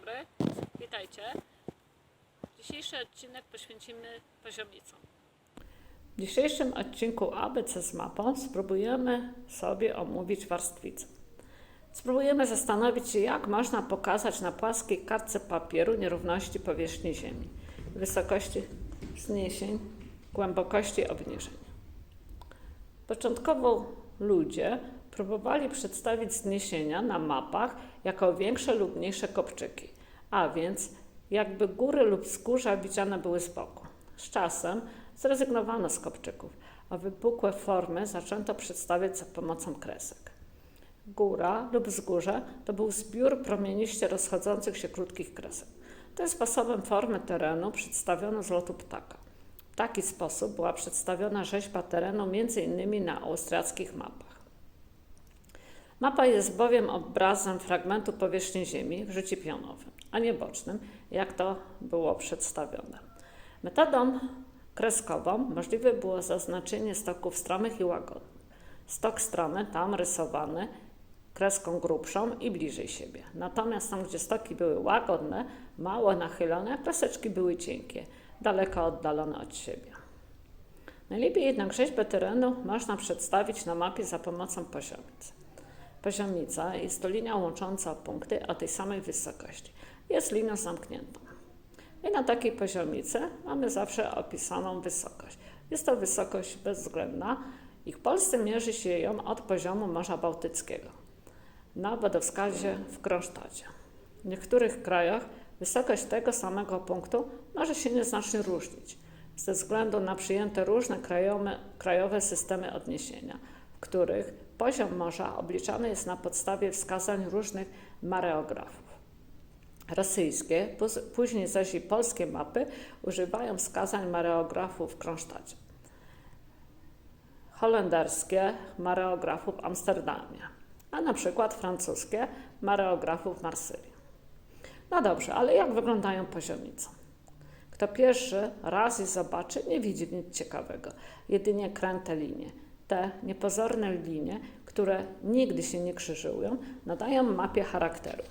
dobry, witajcie. Dzisiejszy odcinek poświęcimy poziomicom. W dzisiejszym odcinku ABC z mapą spróbujemy sobie omówić warstwicę. Spróbujemy zastanowić się, jak można pokazać na płaskiej kartce papieru nierówności powierzchni Ziemi, wysokości wzniesień, głębokości obniżeń. Początkowo ludzie próbowali przedstawić zniesienia na mapach jako większe lub mniejsze kopczyki, a więc jakby góry lub wzgórza widziane były z boku. Z czasem zrezygnowano z kopczyków, a wypukłe formy zaczęto przedstawiać za pomocą kresek. Góra lub wzgórze to był zbiór promieniście rozchodzących się krótkich kresek. Tym sposobem formy terenu przedstawiono z lotu ptaka. W taki sposób była przedstawiona rzeźba terenu m.in. na austriackich mapach. Mapa jest bowiem obrazem fragmentu powierzchni Ziemi w rzucie pionowym, a nie bocznym, jak to było przedstawione. Metodą kreskową możliwe było zaznaczenie stoków stromych i łagodnych. Stok stromy tam rysowany kreską grubszą i bliżej siebie. Natomiast tam, gdzie stoki były łagodne, mało nachylone, kreseczki były cienkie, daleko oddalone od siebie. Najlepiej jednak rzeźbę terenu można przedstawić na mapie za pomocą poziomic. Poziomica jest to linia łącząca punkty o tej samej wysokości. Jest linią zamkniętą. I na takiej poziomicy mamy zawsze opisaną wysokość. Jest to wysokość bezwzględna i w Polsce mierzy się ją od poziomu Morza Bałtyckiego na wodowskazie w Kronsztadzie. W niektórych krajach wysokość tego samego punktu może się nieznacznie różnić ze względu na przyjęte różne krajowe, systemy odniesienia, których poziom morza obliczany jest na podstawie wskazań różnych mareografów. Rosyjskie, później zaś i polskie mapy używają wskazań mareografów w Kronsztadzie. Holenderskie mareografów w Amsterdamie, a na przykład francuskie mareografów w Marsylii. No dobrze, ale jak wyglądają poziomice? Kto pierwszy raz je zobaczy, nie widzi nic ciekawego, jedynie kręte linie. Te niepozorne linie, które nigdy się nie krzyżują, nadają mapie charakteru.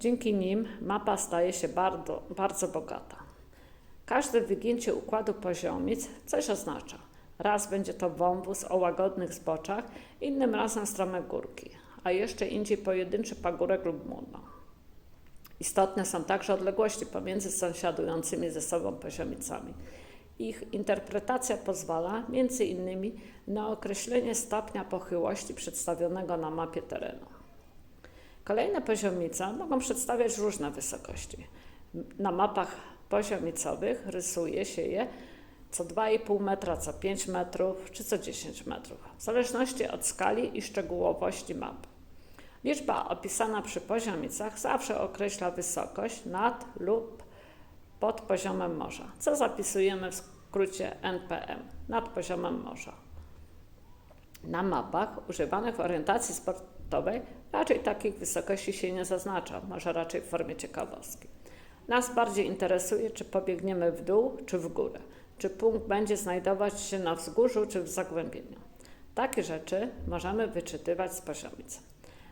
Dzięki nim mapa staje się bardzo, bardzo bogata. Każde wygięcie układu poziomic coś oznacza. Raz będzie to wąwóz o łagodnych zboczach, innym razem strome górki, a jeszcze indziej pojedynczy pagórek lub młynno. Istotne są także odległości pomiędzy sąsiadującymi ze sobą poziomicami. Ich interpretacja pozwala innymi na określenie stopnia pochyłości przedstawionego na mapie terenu. Kolejne poziomice mogą przedstawiać różne wysokości. Na mapach poziomicowych rysuje się je co 2,5 metra, co 5 metrów czy co 10 metrów, w zależności od skali i szczegółowości mapy. Liczba opisana przy poziomicach zawsze określa wysokość nad lub pod poziomem morza, co zapisujemy w skrócie NPM, nad poziomem morza. Na mapach używanych w orientacji sportowej raczej takich wysokości się nie zaznacza, może raczej w formie ciekawostki. Nas bardziej interesuje, czy pobiegniemy w dół, czy w górę, czy punkt będzie znajdować się na wzgórzu, czy w zagłębieniu. Takie rzeczy możemy wyczytywać z poziomicy.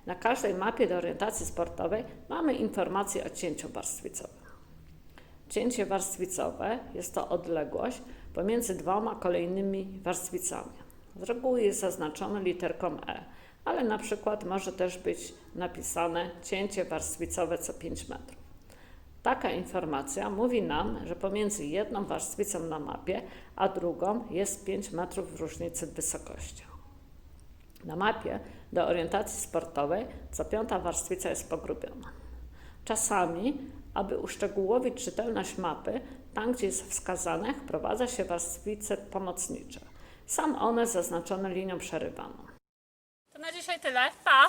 Na każdej mapie do orientacji sportowej mamy informacje o cięciu warstwicowym. Cięcie warstwicowe jest to odległość pomiędzy dwoma kolejnymi warstwicami. Z reguły jest zaznaczone literką E, ale na przykład może też być napisane cięcie warstwicowe co 5 metrów. Taka informacja mówi nam, że pomiędzy jedną warstwicą na mapie, a drugą jest 5 metrów różnicy wysokości. Na mapie do orientacji sportowej co piąta warstwica jest pogrubiona. Czasami, aby uszczegółowić czytelność mapy, tam gdzie jest wskazane, wprowadza się warstwice pomocnicze. Są one zaznaczone linią przerywaną. To na dzisiaj tyle. Pa!